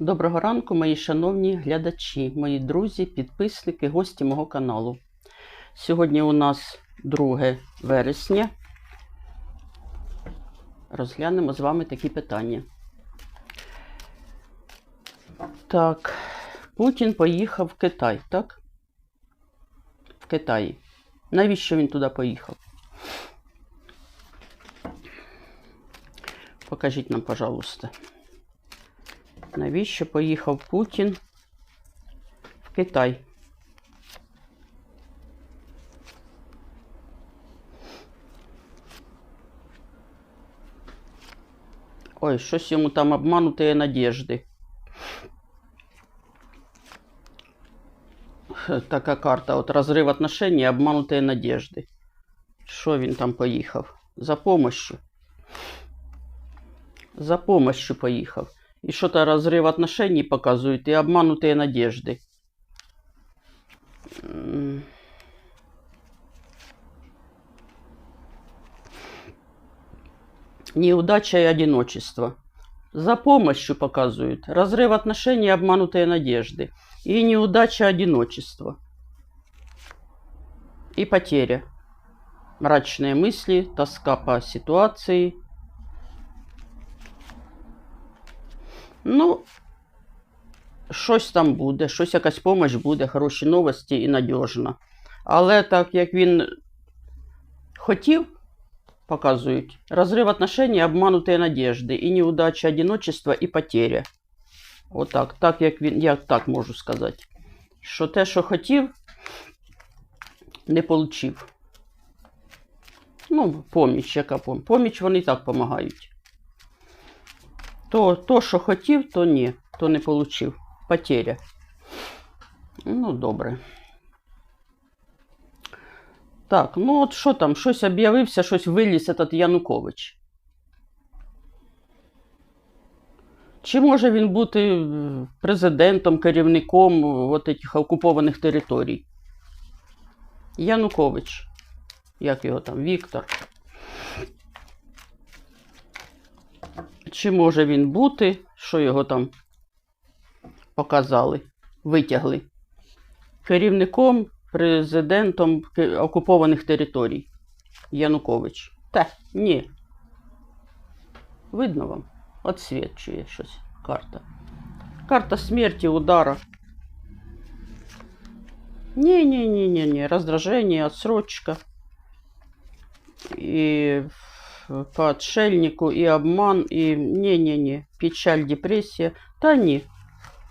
Доброго ранку, мої шановні глядачі, мої друзі, підписники, гості мого каналу. Сьогодні у нас 2 вересня. Розглянемо з вами такі питання. Так, Путін поїхав в Китай, так? В Китаї. Навіщо він туди поїхав? Покажіть нам, пожалуйста. Навіщо поїхав Путін в Китай? Ой, щось йому там обманутые надежди. Хе, Така карта. От розрив отношений, обманутые надежди. Що він там поїхав? За помощью. За помощью поїхав. И что-то разрыв отношений показывают, и обманутые надежды. Неудача и одиночество. За помощью показывают. Разрыв отношений, обманутые надежды. И неудача, одиночество. И потеря. Мрачные мысли, тоска по ситуации – Ну, щось там буде, щось якась помощь буде, хороші новості і надіжно. Але так як він хотів, показують, розрив отношений, обмануті надежди, і неудача, одиночество, і потеря. Отак, так як він, я так можу сказати. Що те, що хотів, не получив. Ну, поміч, яка поміч. Поміч вони і так допомагають. То, то, що хотів, то ні, то не получив. Потеря. Ну, добре. Так, ну от що там, щось об'явився, щось виліз этот Янукович. Чи може він бути е, президентом, керівником от цих окупованих територій? Янукович. Як його там? Віктор. Чи може він бути, що його там показали, витягли? Керівником, президентом окупованих територій Янукович. Та, ні. Видно вам? Отсвічує щось карта. Карта смерті, удара. Не-не-не-не-не. Раздражение, отсрочка. И по отшельнику, і обман, і ні-ні-ні, печаль, депресія. Та ні.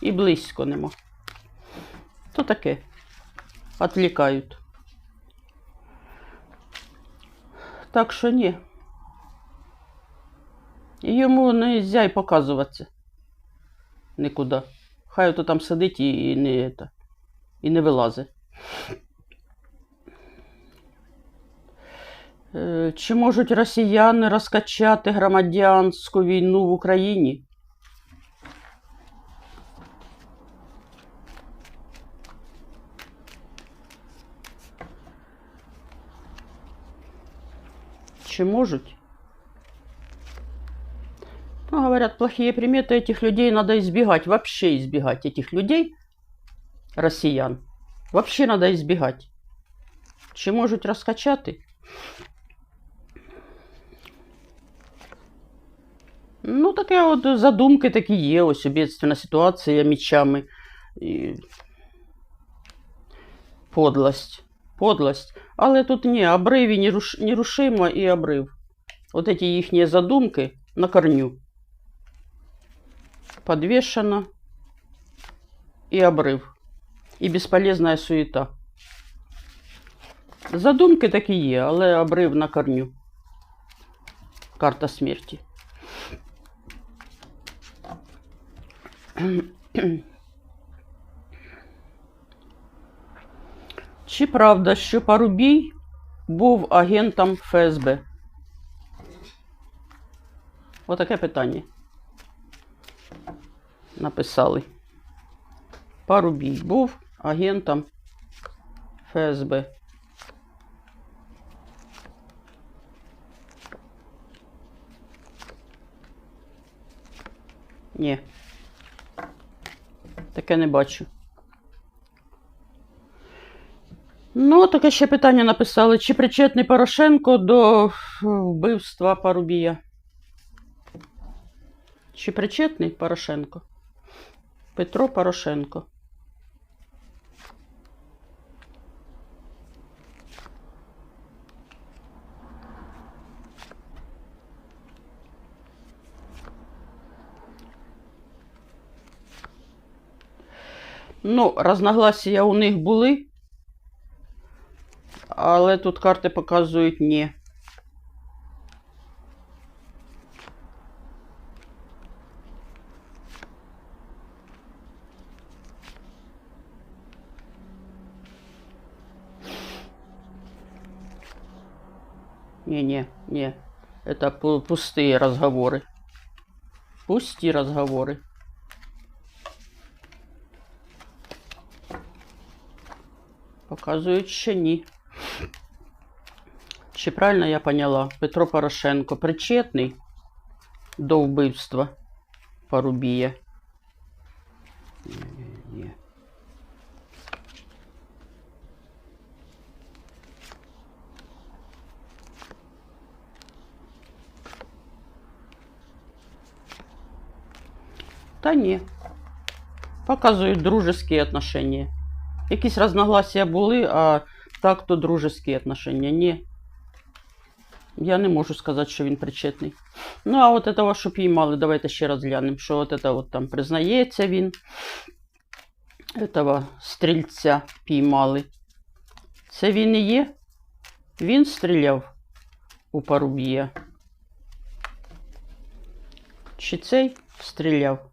І близько нема. То таке. Отвлекають. Так що ні. Йому не можна й показуватися. Нікуди. Хай ото там сидить і, не, і не вилазить. Е, Чи можуть росіяни розкачати громадянську війну в Україні? Чи можуть? Ну, говорят, плохие приметы этих людей надо избегать, вообще избегать этих людей, россиян. Вообще надо избегать. Чи можуть розкачати? Ну, таке от задумки такі є, ось бідственна ситуація мічами. І... Подлость. Подлость. Але тут ні, обрив і неруш... нерушимо і обрив. От ці їхні задумки на корню. Подвешено і обрив. І безполезна суета. Задумки такі є, але обрив на корню. Карта смерті. Чи правда, що Парубій був агентом ФСБ? Отаке питання. Написали. Парубій був агентом ФСБ. Ні. Таке не бачу. Ну, таке ще питання написали. Чи причетний Порошенко до вбивства Парубія? Чи причетний Порошенко? Петро Порошенко. Ну, разногласія у них були, але тут карти показують ні. Не-не, не. Это пу- пустые разговоры. Пусті разговоры. Показують, що ні. Чи правильно я поняла? Петро Порошенко причетний до вбивства Парубія? Ні, ні, ні. Та ні. Показують дружескі отношения. Якісь разногласия були, а так то дружескі отношения. Ні. Я не можу сказати, що він причетний. Ну, а от этого, що піймали, давайте ще раз глянемо, що от это от там признається він. Этого стрільця піймали. Це він і є? Він стріляв у Парубія. Чи цей стріляв?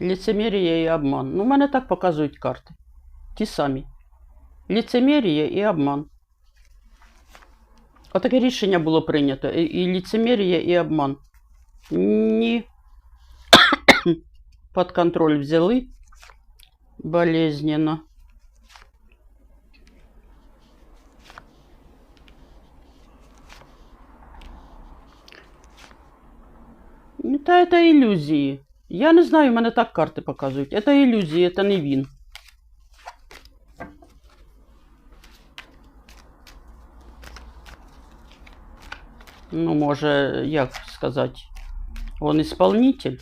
Лицемір'я і обман. Ну, в мене так показують карти. Ті самі. Лицемір'я і обман. Отаке рішення було прийнято. І, і лицемір'я, і обман. Ні. Під контроль взяли. Болезненно. Ну, Та це ілюзії. Я не знаю, мене так карти показують. Це ілюзії, це не він. Ну, може, як сказати, он исполнитель,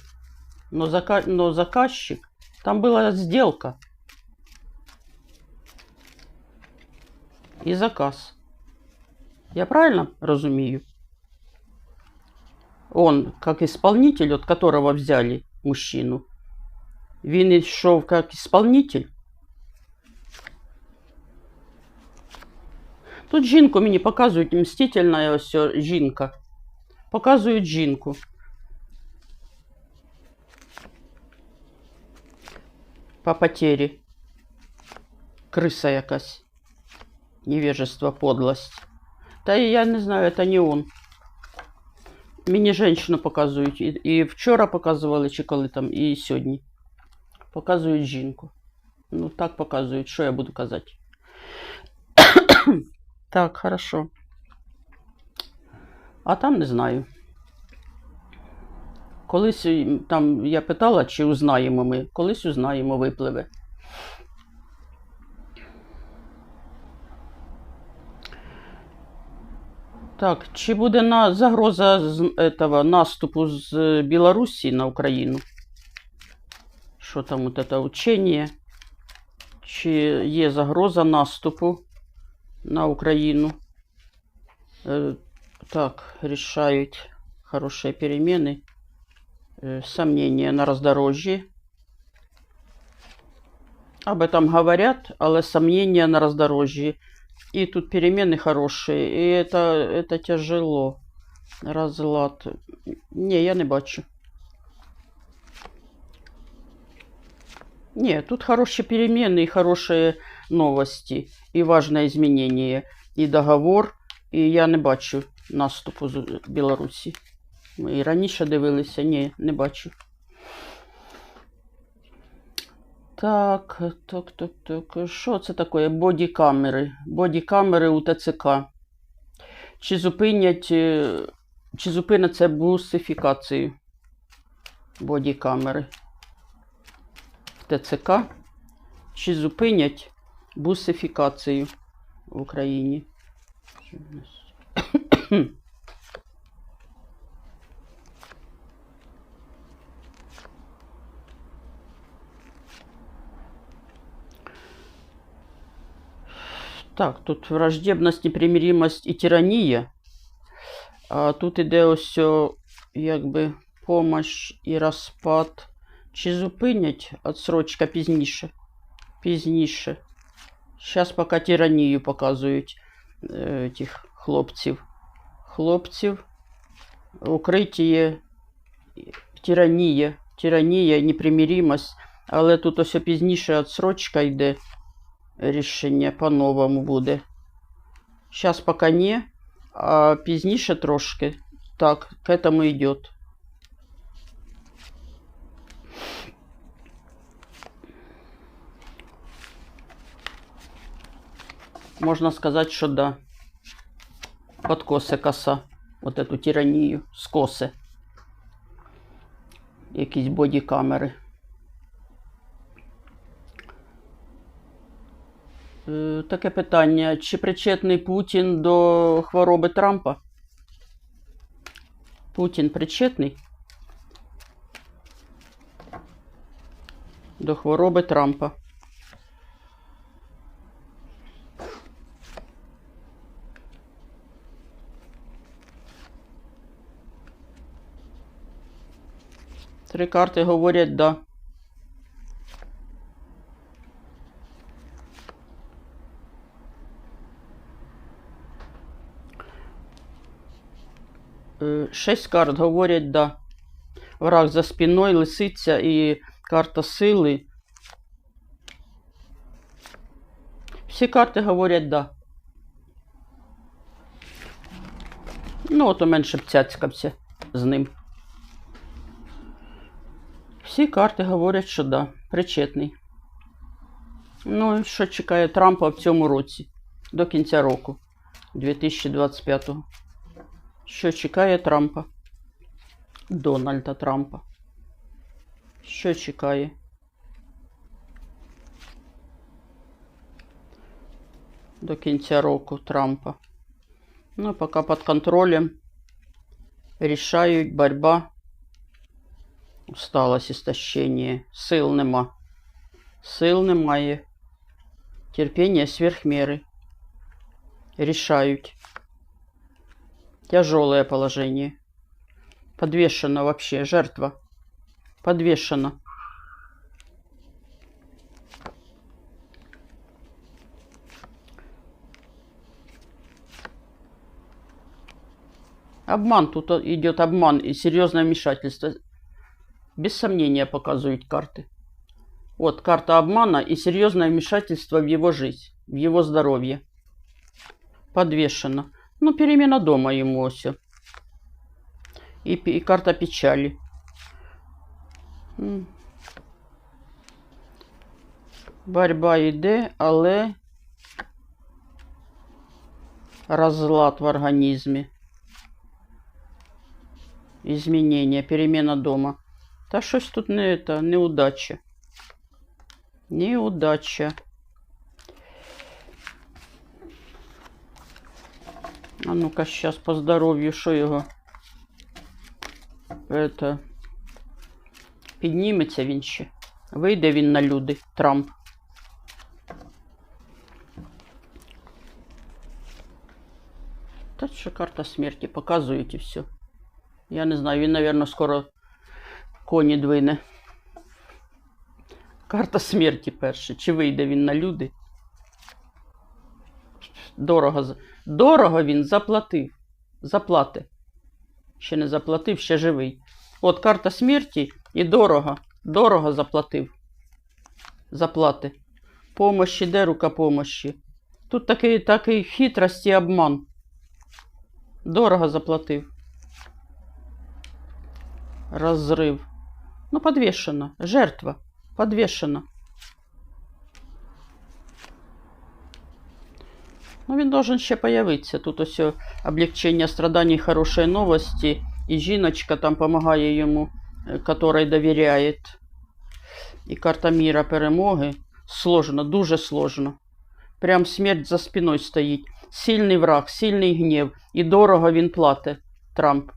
но, зака... но заказчик. Там была сделка. И заказ. Я правильно разумею? Он, как исполнитель, от которого взяли мужчину, він йшов как исполнитель. Тут жінку мені показують мстительна ось о, жінка. Показують жінку. По потері. Криса якась. Невежество, подлость. Та і я не знаю, це не он. Мені женщину показують. І, і вчора показували, чи коли там, і сьогодні. Показують жінку. Ну, так показують, що я буду казати. Так, хорошо. А там не знаю. Колись там я питала, чи узнаємо ми. Колись узнаємо, випливе. Так, чи буде на загроза з этого наступу з Білорусі на Україну? Що там от это учення? Чи є загроза наступу на Україну? Е, так, решають хорошие перемены. Э, сомнения на роздорожье. Об этом говорят, але сомнения на роздорожье. И тут перемены хорошие, и это, это тяжело. Разлад. Не, я не бачу. Не, тут хорошие перемены и хорошие новости, и важное изменение, и договор, і я не бачу наступу з Білорусі. Ми і раніше дивилися, ні, не бачу. Так, так, так, так. Що це таке? Бодікамери. Бодікамери у ТЦК. Чи зупинять е, чи зупинить це бусифікацію бодікамери в ТЦК, чи зупинять бусифікацію в Україні. Так, тут враждебність, непримиримость і тиранія. А тут іде ось якби помощь і розпад. Чи зупинять отсрочка пізніше? Пізніше. Зараз поки тиранію показують е, тих хлопців. Хлопців. Укриття, тиранія. Тиранія, непримиримость. Але тут ось пізніше отсрочка йде. Рішення по-новому буде. Зараз поки ні, а пізніше трошки. Так, к этому йде. Можна сказати, що да. Подкоси коса. Вот эту тиранію скоси. Якісь бодікамери. Таке питання. Чи причетний Путін до хвороби Трампа? Путін причетний до хвороби Трампа. Три карти говорять да. Шесть карт говорять да. Враг за спиною, лисиця і карта сили. Всі карти говорять да. Ну, от у менше б цяцькався з ним. Всі карти говорять, що да, причетний. Ну, і що чекає Трампа в цьому році до кінця року 2025-го. Що чекає Трампа? Дональда Трампа. Що чекає? До кінця року Трампа. Ну, поки під контролем. Рішають борьба. Усталость, істощення. Сил нема. Сил немає. Терпіння сверхміри. Рішають. Тяжелое положение. Подвешена вообще, жертва. Подвешена. Обман, тут идет обман и серьезное вмешательство. Без сомнения показывают карты. Вот карта обмана и серьезное вмешательство в его жизнь, в его здоровье. Подвешено. Ну, перемена дома ему ось. І, пі- і карта печалі. М. Борьба йде, але розлад в організмі. Изменения, перемена дома. Та щось тут не это, неудача. Неудача. А ну-ка, сейчас по здоров'ю, що його. Это. Підніметься він ще. Вийде він на люди, Трамп. Та що карта смерті показують і все. Я не знаю, він, мабуть, скоро коні двине. Карта смерті перша. Чи вийде він на люди? Дорого, дорого він заплатив. Заплати. Ще не заплатив, ще живий. От карта смерті і дорого. Дорого заплатив. Заплати. Помощі, де рука помощі? Тут такий, такий хитрість і обман. Дорого заплатив. Розрив. Ну, подвешена. Жертва. Подвешена. Ну, він должен ще появитися. Тут ось о, облегчення страданий, хороші новості. І жіночка там допомагає йому, е, которой довіряє. І карта міра перемоги. Сложно, дуже сложно. Прям смерть за спиною стоїть. Сильний враг, сильний гнів. І дорого він платить, Трамп.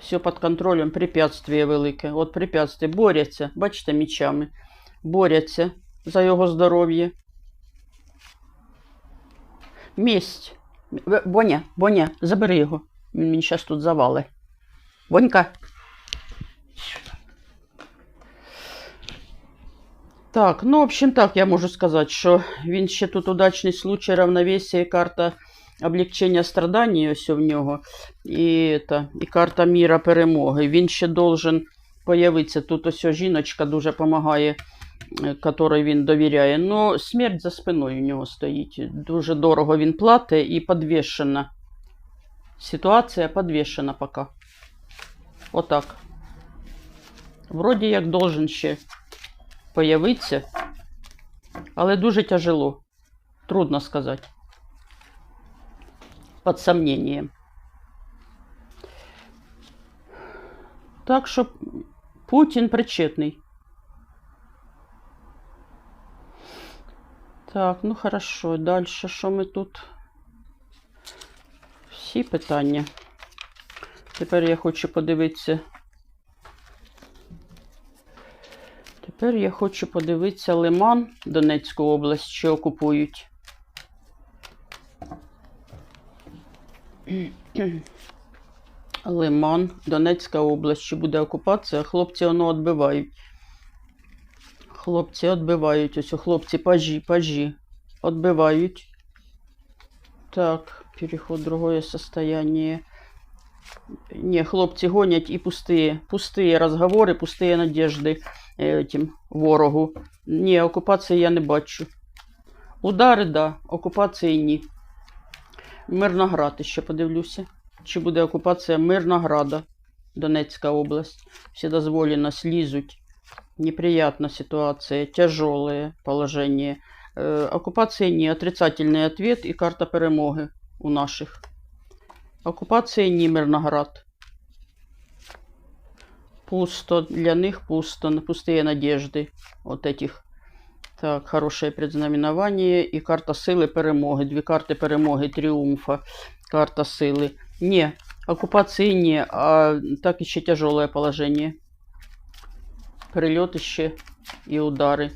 Все під контролем, препятствие велике. От препятствие. Борються, бачите, мечами. Борються за його здоров'я. Месть. В- Боня, Боня, забери його. Він мені зараз тут завали. Бонька. Так, ну, в общем, так я можу сказати, що він ще тут удачний случай, равновесие, карта облегчення страданий ось в нього. І, та, і карта міра перемоги. Він ще должен появитися. Тут ось жіночка дуже допомагає, якій він довіряє. Ну, смерть за спиною у нього стоїть. Дуже дорого він платить і підвішена. Ситуація підвішена поки. Отак. Вроді як должен ще появитися, але дуже тяжело. Трудно сказати. Під сомнением. Так що Путін причетний. Так, ну хорошо. Далі що ми тут? Всі питання. Тепер я хочу подивитися. Тепер я хочу подивитися Лиман, Донецьку область, що окупують. Лиман, Донецька область, що буде окупація. Хлопці воно відбивають. Хлопці відбивають. Ось хлопці пажі, пажі. Відбивають. Так, переход в другое состояние. Не, хлопці гонять і пустые, пустые розговори, пустые надежди этим ворогу. Ні, окупації я не бачу. Удари, да, окупації ні. Мирноград ще подивлюся. Чи буде окупація Мирнограда, Донецька область. Все дозволено слізуть. Неприятна ситуация, тяжелое положение. Э, оккупации не, отрицательный ответ и карта перемоги у наших. Оккупации не, Мирноград. Пусто, для них пусто, пустые надежды вот этих. Так, хорошее предзнаменование и карта силы перемоги. Две карты перемоги, триумфа, карта силы. Не, оккупации не, а так еще тяжелое положение. Прильотище і удари.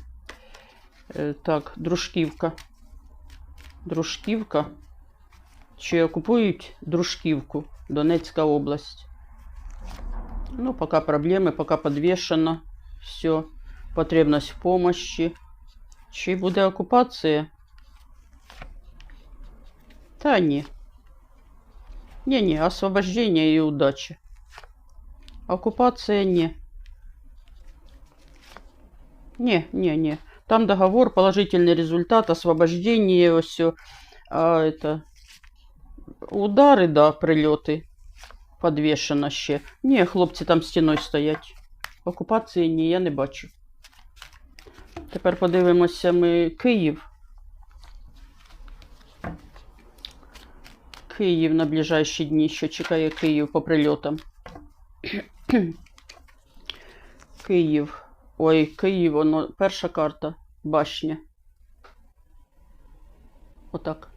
Е, так, Дружківка. Дружківка. Чи окупують Дружківку, Донецька область. Ну, пока проблеми, пока подвешено. Все. Потребность в помощи. Чи буде окупація? Та ні. Не-не, освобождение и удача. Оккупация не. Не, не, не. Там договор, положительный результат, освобождение, все. А это... Удари, да, прильоти. Подвішено ще. Ні, хлопці там стіною стоять. Окупації ні, я не бачу. Тепер подивимося ми Київ. Київ на ближайші дні, що чекає Київ по прильотам. Київ. Ой, Київ, воно перша карта. Башня. Отак.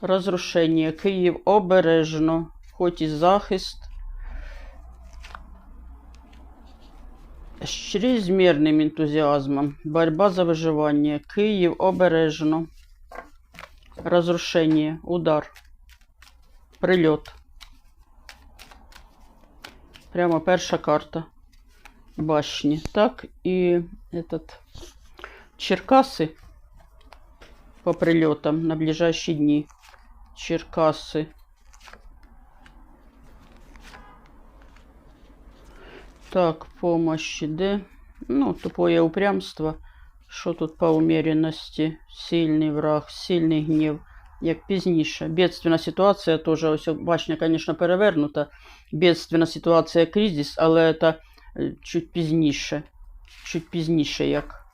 Розрушення. Київ обережно. Хоч і захист. З чрезмірним ентузіазмом. Борьба за виживання. Київ обережно. Разрушение, удар, прильот. Прямо перша карта башні. Так, і этот Черкаси по прильотам на ближайші дні. Черкаси. Так, помощь іде. Ну, тупое упрямство. Що тут по умеренності? Сильний враг, сильний гнів. Як пізніше. Бедственна ситуація теж, ось башня, звісно, перевернута. Бедственна ситуація, кризис, але це е, чуть пізніше. Чуть пізніше як.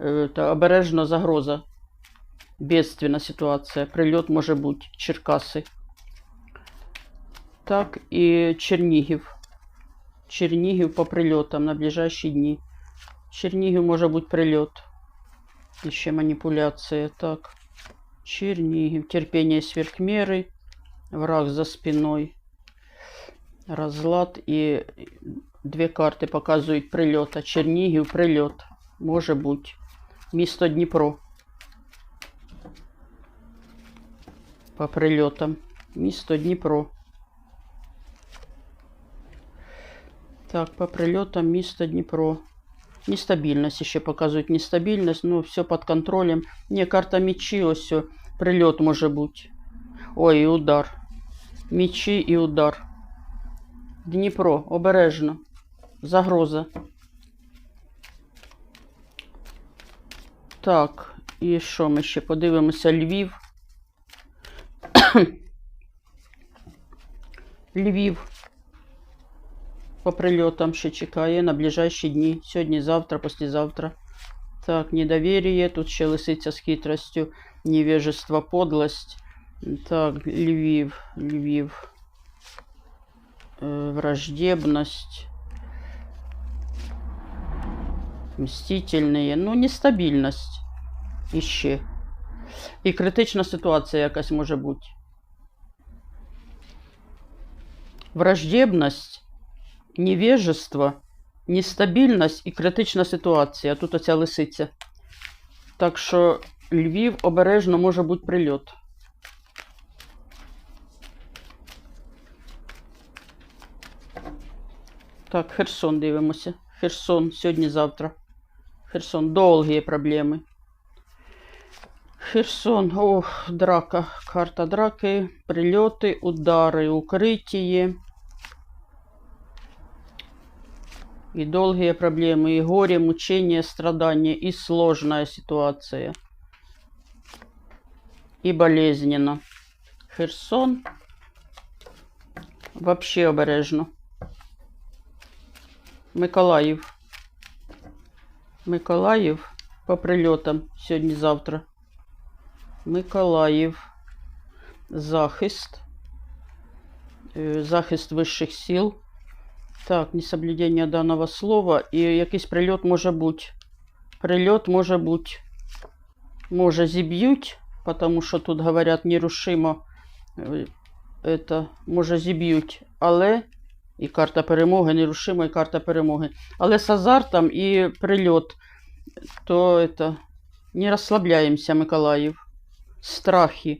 Е, Та обережно загроза. Бедственна ситуація. Прильот може бути. Черкаси. Так, і Чернігів. Чернігів по прильотам на ближайші дні. Чернігів може бути прильот. І ще маніпуляція. Так. Чернігів. Терпіння сверхміри. Враг за спиною. Розлад і дві карти показують прильота. Чернігів, прильот. Може бути. Місто Дніпро. По прильотам. Місто Дніпро. Так, по прильотам місто Дніпро. Нестабільність ще показують нестабільність, ну все під контролем. Ні, карта мечі, ось. Прильот може бути. Ой, і удар. Мечі і удар. Дніпро, обережно. Загроза. Так, і що ми ще подивимося? Львів. Львів. По прильотам ще чекає на ближайші дні. Сьогодні, завтра, післязавтра. Так, недоверие. Тут ще лисиця з хитростю. Невежество, подлость. Так, Львів, Львів. Э, враждебность. Мстительные. Ну, нестабільність. Іще. І критична ситуація якась може бути. Враждебність, невежество, нестабільність і критична ситуація. Тут оця лисиця. Так що Львів обережно може бути прильот. Так, Херсон дивимося. Херсон сьогодні-завтра. Херсон, довгі проблеми. Херсон, ох, драка. Карта драки, прильоти, удари, укриття. И долгие проблемы, и горе, мучение, страдания, и сложная ситуация. И болезненно. Херсон. Вообще обережно. Миколаїв. Миколаїв по прильотам сьогодні-завтра. Миколаїв. Захист. Е, Захист вищих сил. Так, несоблюдення даного слова. І якийсь прильот може бути. Прильот може бути. Може зіб'ють, тому що тут говорять нерушимо. е, Это, може зіб'ють, але і карта перемоги, нерушима і карта перемоги. Але з азартом і прильот, то это, не розслабляємося, Миколаїв. Страхи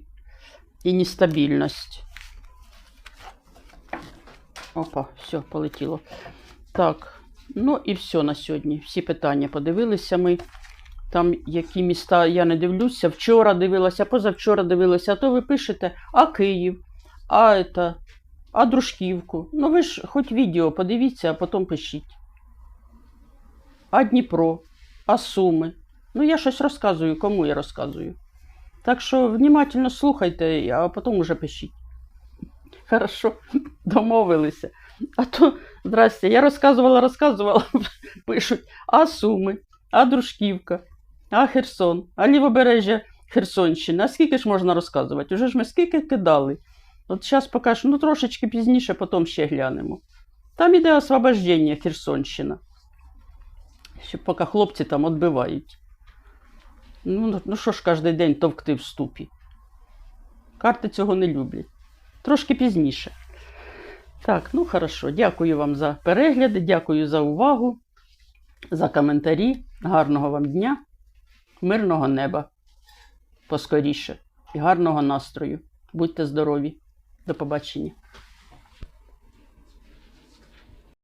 і нестабільність. Опа, все, полетіло. Так, ну і все на сьогодні. Всі питання подивилися ми. Там які міста я не дивлюся. Вчора дивилася, позавчора дивилася, а то ви пишете, а Київ, а это, а Дружківку. Ну ви ж хоч відео подивіться, а потім пишіть. А Дніпро, а Суми. Ну, я щось розказую, кому я розказую. Так що внимательно слухайте, а потім уже пишіть. Хорошо, домовилися. А то, здрасте, я розказувала, розказувала, пишуть, а Суми, а Дружківка, а Херсон, а Лівобережжя Херсонщини. А скільки ж можна розказувати? Уже ж ми скільки кидали. От зараз покажу, ну трошечки пізніше, потім ще глянемо. Там іде освобождення Херсонщина. Ще поки хлопці там відбивають. Ну, ну що ж кожен день товкти в ступі. Карти цього не люблять. Трошки пізніше. Так, ну хорошо. Дякую вам за перегляди, дякую за увагу, за коментарі. Гарного вам дня, мирного неба. Поскоріше і гарного настрою. Будьте здорові. До побачення.